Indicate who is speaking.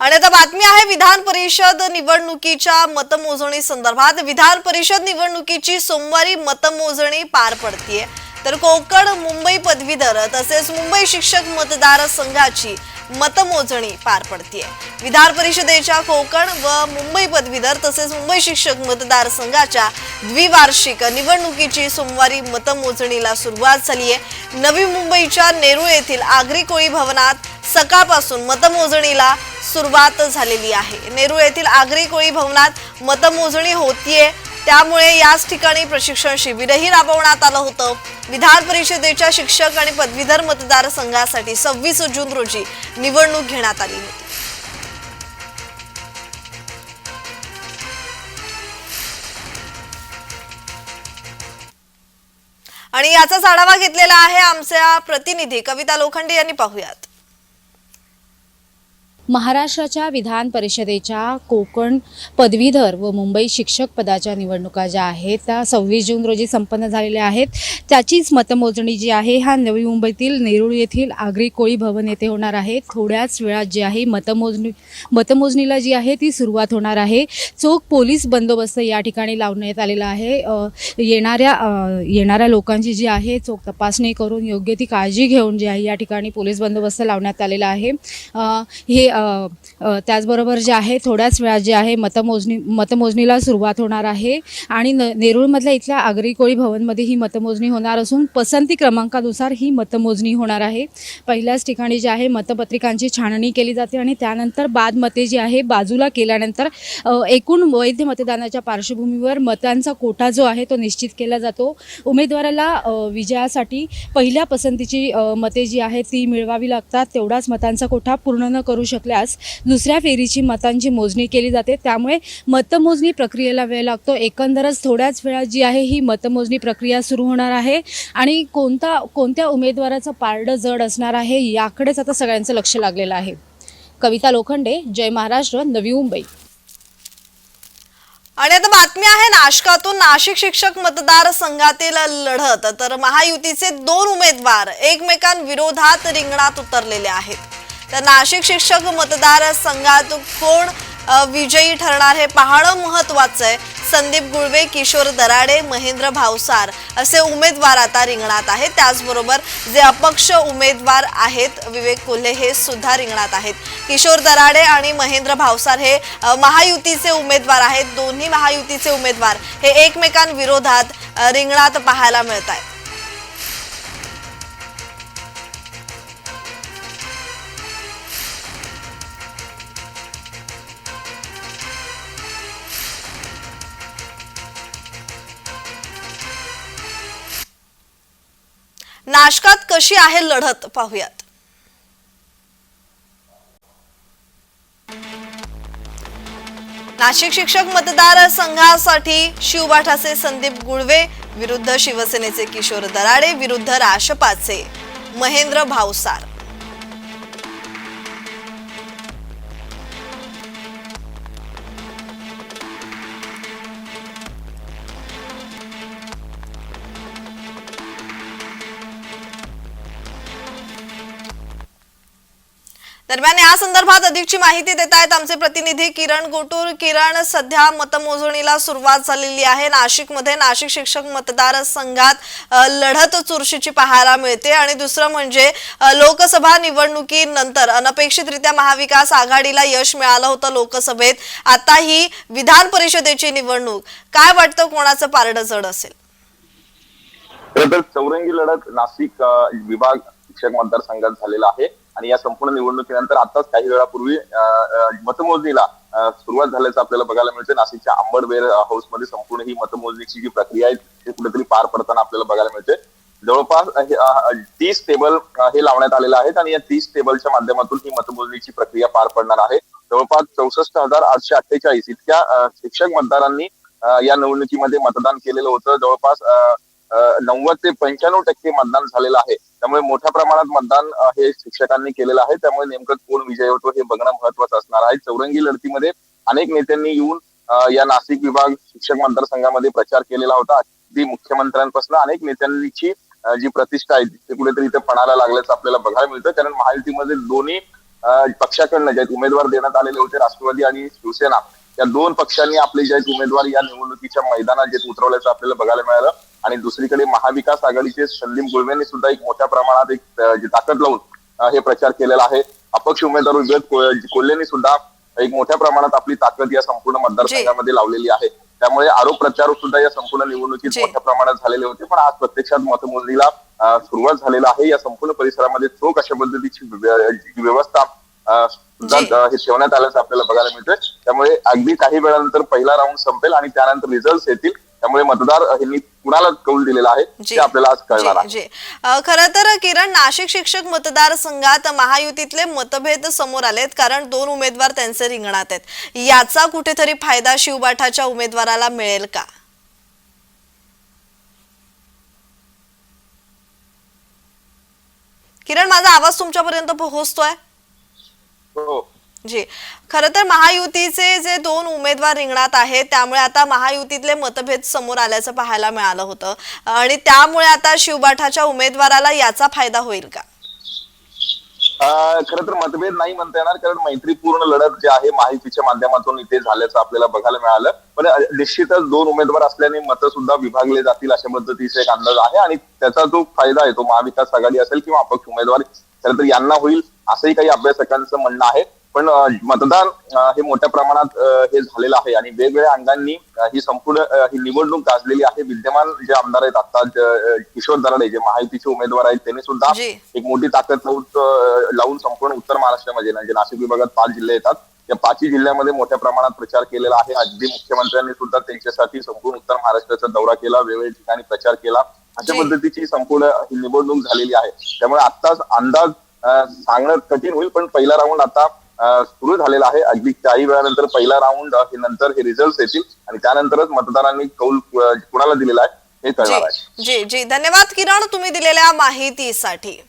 Speaker 1: आणि आता बातमी आहे विधान परिषद निवडणुकीच्या मतमोजणी संदर्भात. विधान परिषद निवडणुकीची सोमवारी मतमोजणी पार पडतीये. तर कोकण मुंबई पदवीधर तसेच मुंबई शिक्षक मतदारसंघाची मतमोजणी पार पडतीये. विधान परिषदेच्या कोकण व मुंबई पदवीधर तसेच मुंबई शिक्षक मतदारसंघाच्या द्विवार्षिक निवडणुकीची सोमवारी मतमोजणीला सुरुवात झाली आहे नवी मुंबईच्या नेरूळ येथील आगरी कोळी भवनात सकाळपासून मतमोजणीला सुरुवात झालेली आहे. नेरूळ येथील आगरी कोळी भवनात मतमोजणी होतीये. त्यामुळे याच ठिकाणी प्रशिक्षण शिबिरही राबवण्यात आलं होतं. विधान परिषदेच्या शिक्षक आणि पदवीधर मतदारसंघासाठी सव्वीस जून रोजी निवडणूक घेण्यात आली होती. आणि याचाच आढावा घेतलेला आहे आमच्या प्रतिनिधी कविता लोखंडे यांनी पाहूयात.
Speaker 2: महाराष्ट्राच्या विधान परिषदेच्या कोकण पदवीधर व मुंबई शिक्षक पदाच्या निवडणुका ज्या आहेत त्या सव्वीस जून रोजी संपन्न झालेल्या आहेत. त्याचीच मतमोजणी जी आहे हा नवी मुंबईतील नेरूळ येथील आगरी कोळी भवन येथे होणार आहे. थोड्याच वेळात जी आहे मतमोजणी मतमोजणीला जी आहे ती सुरुवात होणार आहे. चोख पोलीस बंदोबस्त या ठिकाणी लावण्यात आलेला आहे. येणाऱ्या येणाऱ्या लोकांची जी आहे चोख तपासणी करून योग्य ती काळजी घेऊन जी आहे या ठिकाणी पोलीस बंदोबस्त लावण्यात आलेला आहे. हे त्याचबरोबर जे आहे थोड्याच वेळा जे आहे मतमोजणी मतमोजणीला सुरुवात होणार आहे. आणि न नेरूळमधल्या इथल्या आगरी कोळी भवनमध्ये ही मतमोजणी होणार असून पसंती क्रमांकानुसार ही मतमोजणी होणार आहे. पहिल्याच ठिकाणी जे आहे मतपत्रिकांची छाननी केली जाते आणि त्यानंतर बाद मते जी आहे बाजूला केल्यानंतर एकूण वैध मतदानाच्या पार्श्वभूमीवर मतांचा कोटा जो आहे तो निश्चित केला जातो. उमेदवाराला विजयासाठी पहिल्या पसंतीची मते जी आहेत ती मिळवावी लागतात. तेवढाच मतांचा कोठा पूर्ण न करू शकल्यास दुसऱ्या फेरीची मतांची मोजणी केली जाते. त्यामुळे मतमोजणी प्रक्रियेला वेळ लागतो. एकंदरच थोड्याच वेळात जी आहे ही मतमोजणी प्रक्रिया सुरू होणार आहे. आणि कोणता कोणत्या उमेदवाराचं पारडं जड असणार आहे याकडेच आता सगळ्यांचं लक्ष लागलेलं आहे. कविता लोखंडे जय महाराष्ट्र नवी मुंबई.
Speaker 1: आणि आता बातमी आहे नाशकातून नाशिक शिक्षक मतदारसंघातील लढत. तर महायुतीचे दोन उमेदवार एकमेकांविरोधात रिंगणात उतरलेले आहेत. तर नाशिक शिक्षक मतदारसंघात कोण विजयी ठरणार हे पाहणं महत्वाचं आहे. संदीप गुळवे किशोर दराडे महेंद्र भावसार असे उमेदवार आता रिंगणात आहेत. त्याचबरोबर जे अपक्ष उमेदवार आहेत विवेक कोल्हे हे सुद्धा रिंगणात आहेत. किशोर दराडे आणि महेंद्र भावसार हे महायुतीचे उमेदवार आहेत. दोन्ही महायुतीचे उमेदवार हे एकमेकांविरोधात रिंगणात पाहायला मिळत आहेत नाशकात कशी आहे लढत? पाहूयात. नाशिक शिक्षक मतदार संघासाठी शिवबाठाचे संदीप गुळवे विरुद्ध शिवसेनेचे किशोर दराडे विरुद्ध राशपाचे महेंद्र भावसार दरम्यान या संदर्भात अधिकची माहिती देत आहेत आमचे प्रतिनिधी किरण गोटूर. किरण सध्या मतमोजणीला सुरुवात झालेली आहे. नाशिकमध्ये नाशिक शिक्षक मतदारसंघात संघात लढत चुरशीची पाहायला मिळते आणि दुसरं म्हणजे लोकसभा निवडणुकीनंतर अनपेक्षितरित्या महाविकास आघाडीला यश मिळालं होतं लोकसभेत. आता ही विधान परिषदेची निवडणूक. काय वाटतं कोणाचं पारडं जड असेल?
Speaker 3: तर चौरंगी लढत नाशिक विभाग शिक्षक मतदारसंघात झालेला आहे. आणि या संपूर्ण निवडणुकीनंतर आताच काही वेळापूर्वी मतमोजणीला सुरुवात झाल्याचं आपल्याला बघायला मिळते नाशिकच्या आंबडवेर हाऊसमध्ये संपूर्ण ही मतमोजणीची जी प्रक्रिया आहे ती कुठेतरी पार पडताना आपल्याला बघायला मिळते जवळपास तीस टेबल हे लावण्यात आलेले आहेत आणि या तीस टेबलच्या माध्यमातून ही मतमोजणीची प्रक्रिया पार पडणार आहे. जवळपास चौसष्ट हजार आठशे अठ्ठेचाळीस इतक्या शिक्षक मतदारांनी या निवडणुकीमध्ये मतदान केलेलं होतं. जवळपास नव्वद ते पंच्याण्णव टक्के मतदान झालेलं आहे. त्यामुळे मोठ्या प्रमाणात मतदान हे शिक्षकांनी केलेलं आहे. त्यामुळे नेमकं कोण विजय होतो हे बघणं महत्वाचं असणार आहे. चौरंगी लढतीमध्ये अनेक नेत्यांनी येऊन या नाशिक विभाग शिक्षक मतदारसंघामध्ये प्रचार केलेला होता. अगदी मुख्यमंत्र्यांपासून अनेक नेत्यांची जी प्रतिष्ठा आहे ती कुठेतरी इथे पणाला लागल्याचं आपल्याला बघायला मिळतं. कारण महायुतीमध्ये दोन्ही पक्षाकडनं जे उमेदवार देण्यात आलेले होते राष्ट्रवादी आणि शिवसेना. या दोन पक्षांनी आपले जे उमेदवार या निवडणुकीच्या मैदानात जे उतरवल्याचं आपल्याला बघायला मिळालं. आणि दुसरीकडे महाविकास आघाडीचे संदीप गुळवेंनी सुद्धा एक मोठ्या प्रमाणात एक ताकद लावून हे प्रचार केलेला आहे. अपक्ष उमेदवार विवेक कोल्हेंनी सुद्धा एक मोठ्या प्रमाणात आपली ताकद या संपूर्ण मतदारसंघामध्ये लावलेली आहे. त्यामुळे आरोप प्रचार सुद्धा या संपूर्ण निवडणुकीत. मोठ्या प्रमाणाात झालेले होते. पण आज प्रत्यक्षात मतमोजणीला सुरुवात झालेला आहे. या संपूर्ण परिसरामध्ये चोख अशा पद्धतीची व्यवस्था हे ठेवण्यात आल्याचं आपल्याला बघायला मिळतंय. त्यामुळे अगदी काही वेळानंतर पहिला राऊंड संपेल आणि त्यानंतर रिझल्ट येतील. त्यामुळे मतदार यांनी कुणाला कौल दिलेला आहे. ते आपल्याला आज कळणार आहे.
Speaker 1: खरं तर किरण नाशिक शिक्षक मतदारसंघात महायुतीतले मतभेद समोर आलेत कारण दोन उमेदवार त्यांचे रिंगणात आहेत. याचा कुठेतरी फायदा शिवबाठाच्या उमेदवाराला मिळेल का? किरण माझा आवाज तुमच्यापर्यंत पोहोचतोय?
Speaker 3: हो.
Speaker 1: जी. खरं तर महायुतीचे जे दोन उमेदवार रिंगणात आहेत त्यामुळे आता महायुतीतले मतभेद समोर आल्याचं पाहायला मिळालं होतं. आणि त्यामुळे आता शिवबाठाच्या उमेदवाराला याचा फायदा होईल का?
Speaker 3: खरं तर मतभेद नाही म्हणता येणार कारण मैत्रीपूर्ण लढत जी आहे माहितीच्या माध्यमातून इथे झाल्याचं आपल्याला बघायला मिळालं. पण निश्चितच दोन उमेदवार असल्याने मतं सुद्धा विभागले जातील अशा पद्धतीचा एक अंदाज आहे. आणि त्याचा जो फायदा आहे तो महाविकास आघाडी असेल किंवा अपक्ष उमेदवार खरं तर यांना होईल असंही काही अभ्यासकांचं म्हणणं आहे. पण मतदान हे मोठ्या प्रमाणात हे झालेलं आहे आणि वेगवेगळ्या अंगांनी ही संपूर्ण ही निवडणूक गाजलेली आहे. विद्यमान जे आमदार आहेत आता किशोर दराडे जे महायुतीचे उमेदवार आहेत त्यांनी सुद्धा. एक मोठी ताकद लावून संपूर्ण उत्तर महाराष्ट्रामध्ये म्हणजे नाशिक विभागात पाच जिल्हे येतात. या पाचही जिल्ह्यामध्ये मोठ्या प्रमाणात प्रचार केलेला आहे. अगदी मुख्यमंत्र्यांनी सुद्धा त्यांच्यासाठी संपूर्ण उत्तर महाराष्ट्राचा दौरा केला वेगवेगळ्या ठिकाणी प्रचार केला. अशा. पद्धतीची संपूर्ण ही निवडणूक झालेली आहे. त्यामुळे आत्ताच अंदाज सांगणं कठीण होईल पण पहिला राऊंड आता सुरू झालेला आहे. अगदी काही वेळानंतर पहिला राऊंड हे नंतर हे रिझल्ट येतील आणि त्यानंतरच मतदारांनी कौल कुणाला दिलेला आहे हे कळणार आहे.
Speaker 1: जी जी. धन्यवाद किरण तुम्ही दिलेल्या माहितीसाठी.